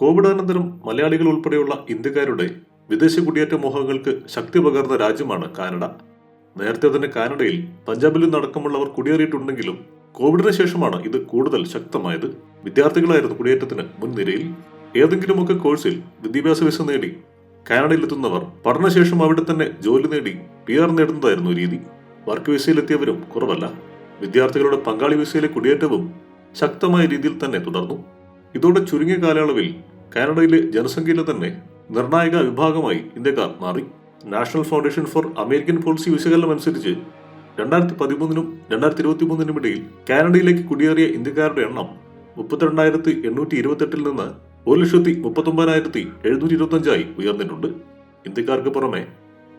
കോവിഡാനന്തരം മലയാളികൾ ഉൾപ്പെടെയുള്ള ഇന്ത്യക്കാരുടെ വിദേശ കുടിയേറ്റ മോഹങ്ങൾക്ക് ശക്തി പകർന്ന രാജ്യമാണ് കാനഡ. നേരത്തെ തന്നെ കാനഡയിൽ പഞ്ചാബിൽ നിന്നടക്കമുള്ളവർ കുടിയേറിയിട്ടുണ്ടെങ്കിലും കോവിഡിന് ശേഷമാണ് ഇത് കൂടുതൽ ശക്തമായത്. വിദ്യാർത്ഥികളായിരുന്നു കുടിയേറ്റത്തിന് മുൻനിരയിൽ. ഏതെങ്കിലുമൊക്കെ കോഴ്സിൽ വിദ്യാഭ്യാസ വിസ നേടി കാനഡയിൽ എത്തുന്നവർ പഠനശേഷം അവിടെ തന്നെ ജോലി നേടി പി ആർ നേടുന്നതായിരുന്നു രീതി. വർക്ക് വിസയിലെത്തിയവരും കുറവല്ല. വിദ്യാർത്ഥികളുടെ പങ്കാളി വിസയിലെ കുടിയേറ്റവും ശക്തമായ രീതിയിൽ തന്നെ തുടർന്നു. ഇതോടെ ചുരുങ്ങിയ കാലയളവിൽ കാനഡയിലെ ജനസംഖ്യയിലെ തന്നെ നിർണായക വിഭാഗമായി ഇന്ത്യക്കാർ മാറി. National Foundation for American Policy വിശകലനം അനുസരിച്ച് രണ്ടായിരത്തി പതിമൂന്നിനും രണ്ടായിരത്തി ഇരുപത്തി മൂന്നിനും ഇടയിൽ കാനഡയിലേക്ക് കുടിയേറിയ ഇന്ത്യക്കാരുടെ എണ്ണം മുപ്പത്തിരണ്ടായിരത്തി എണ്ണൂറ്റി ഇരുപത്തെട്ടിൽ നിന്ന് ഒരു ലക്ഷത്തി മുപ്പത്തൊമ്പതിനായിരത്തി എഴുന്നൂറ്റി ഇരുപത്തഞ്ചായി ഉയർന്നിട്ടുണ്ട്. ഇന്ത്യക്കാർക്ക് പുറമെ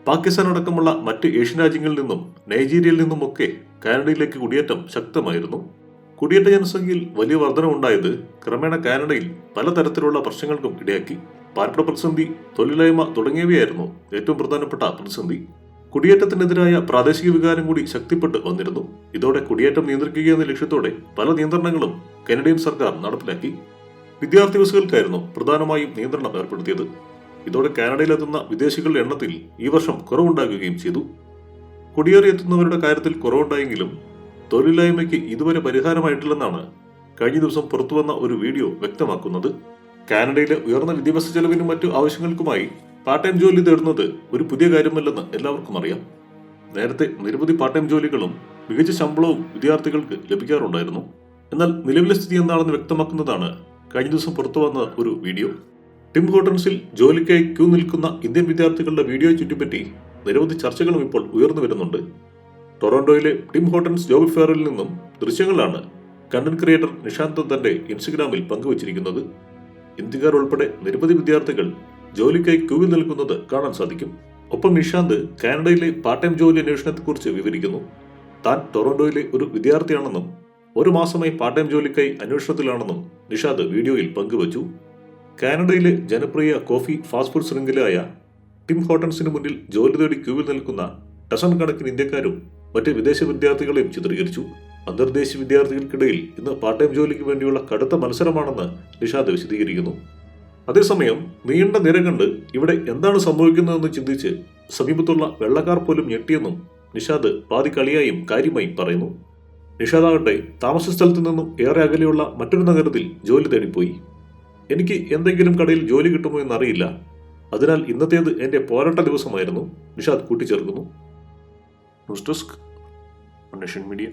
പാകിസ്ഥാൻ അടക്കമുള്ള മറ്റ് ഏഷ്യൻ രാജ്യങ്ങളിൽ നിന്നും നൈജീരിയയിൽ നിന്നുമൊക്കെ കാനഡയിലേക്ക് കുടിയേറ്റം ശക്തമായിരുന്നു. കുടിയേറ്റ ജനസംഖ്യയിൽ വലിയ വർധനവുണ്ടായത് ക്രമേണ കാനഡയിൽ പലതരത്തിലുള്ള പ്രശ്നങ്ങൾക്കും ഇടയാക്കി. പാർപ്പിട പ്രതിസന്ധി തൊഴിലില്ലായ്മ തുടങ്ങിയവയായിരുന്നു ഏറ്റവും പ്രധാനപ്പെട്ട പ്രതിസന്ധി. കുടിയേറ്റത്തിനെതിരായ പ്രാദേശിക വികാരം കൂടി ശക്തിപ്പെട്ട് വന്നിരുന്നു. ഇതോടെ കുടിയേറ്റം നിയന്ത്രിക്കുക എന്ന ലക്ഷ്യത്തോടെ പല നിയന്ത്രണങ്ങളും കനഡിയൻ സർക്കാർ നടപ്പിലാക്കി. വിദ്യാർത്ഥി വിസകൾക്കായിരുന്നു പ്രധാനമായും നിയന്ത്രണം ഏർപ്പെടുത്തിയത്. ഇതോടെ കാനഡയിലെത്തുന്ന വിദേശികളുടെ എണ്ണത്തിൽ ഈ വർഷം കുറവുണ്ടാകുകയും ചെയ്തു. കുടിയേറിയെത്തുന്നവരുടെ കാര്യത്തിൽ കുറവുണ്ടായെങ്കിലും തൊഴിലില്ലായ്മയ്ക്ക് ഇതുവരെ പരിഹാരമായിട്ടില്ലെന്നാണ് കഴിഞ്ഞ ദിവസം പുറത്തുവന്ന ഒരു വീഡിയോ വ്യക്തമാക്കുന്നത്. കാനഡയിലെ ഉയർന്ന വിദ്യാഭ്യാസ ചെലവിനും മറ്റു ആവശ്യങ്ങൾക്കുമായി പാർട്ട് ടൈം ജോലി തേടുന്നത് ഒരു പുതിയ കാര്യമല്ലെന്ന് എല്ലാവർക്കും അറിയാം. നേരത്തെ നിരവധി പാർട്ട് ടൈം ജോലികളും മികച്ച ശമ്പളവും വിദ്യാർത്ഥികൾക്ക് ലഭിക്കാറുണ്ടായിരുന്നു. എന്നാൽ നിലവിലെ സ്ഥിതി എന്താണെന്ന് വ്യക്തമാക്കുന്നതാണ് കഴിഞ്ഞ ദിവസം പുറത്തു വന്ന ഒരു വീഡിയോ. ടിം ഹോട്ടൻസിൽ ജോലിക്കായി ക്യൂ നിൽക്കുന്ന ഇന്ത്യൻ വിദ്യാർത്ഥികളുടെ വീഡിയോ ചുറ്റിപ്പറ്റി നിരവധി ചർച്ചകളും ഇപ്പോൾ ഉയർന്നു വരുന്നുണ്ട്. ടൊറന്റോയിലെ ടിം ഹോട്ടൻസ് ജോബ് ഫെയറിൽ നിന്നും ദൃശ്യങ്ങളാണ് കണ്ടന്റ് ക്രിയേറ്റർ നിഷാന്ത് തന്റെ ഇൻസ്റ്റഗ്രാമിൽ പങ്കുവച്ചിരിക്കുന്നത്. ഇന്ത്യക്കാർ ഉൾപ്പെടെ നിരവധി വിദ്യാർത്ഥികൾ ജോലിക്കായി ക്യൂവിൽ നിൽക്കുന്നത് കാണാൻ സാധിക്കും. ഒപ്പം നിഷാന്ത് കാനഡയിലെ പാർട്ട് ടൈം ജോലി അന്വേഷണത്തെക്കുറിച്ച് വിവരിക്കുന്നു. താൻ ടൊറന്റോയിലെ ഒരു വിദ്യാർത്ഥിയാണെന്നും ഒരു മാസമായി പാർട്ട് ടൈം ജോലിക്കായി അന്വേഷണത്തിലാണെന്നും നിഷാദ് വീഡിയോയിൽ പങ്കുവച്ചു. കാനഡയിലെ ജനപ്രിയ കോഫി ഫാസ്റ്റ് ഫുഡ് ശൃംഖലയായ ടിം ഹോട്ടൻസിന് മുന്നിൽ ജോലി തേടി ക്യൂവിൽ നിൽക്കുന്ന ഡസൺ കണക്കിന് ഇന്ത്യക്കാരും മറ്റ് വിദേശ വിദ്യാർത്ഥികളെയും ചിത്രീകരിച്ചു. അന്തർദേശീയ വിദ്യാർത്ഥികൾക്കിടയിൽ ഇന്ന് പാർട്ട് ടൈം ജോലിക്ക് വേണ്ടിയുള്ള കടുത്ത മത്സരമാണെന്ന് നിഷാദ് വിശദീകരിക്കുന്നു. അതേസമയം നീണ്ട നിര കണ്ട് ഇവിടെ എന്താണ് സംഭവിക്കുന്നതെന്ന് ചിന്തിച്ച് സമീപത്തുള്ള വെള്ളക്കാർ പോലും ഞെട്ടിയെന്നും നിഷാദ് പാതി കളിയായും കാര്യമായും പറയുന്നു. നിഷാദാകട്ടെ താമസ സ്ഥലത്ത് നിന്നും ഏറെ അകലെയുള്ള മറ്റൊരു നഗരത്തിൽ ജോലി തേടിപ്പോയി. എനിക്ക് എന്തെങ്കിലും കടയിൽ ജോലി കിട്ടുമോ എന്നറിയില്ല. അതിനാൽ ഇന്നത്തേത് എന്റെ പോരാട്ട ദിവസമായിരുന്നു നിഷാദ് കൂട്ടിച്ചേർക്കുന്നു. News desk Foundation media.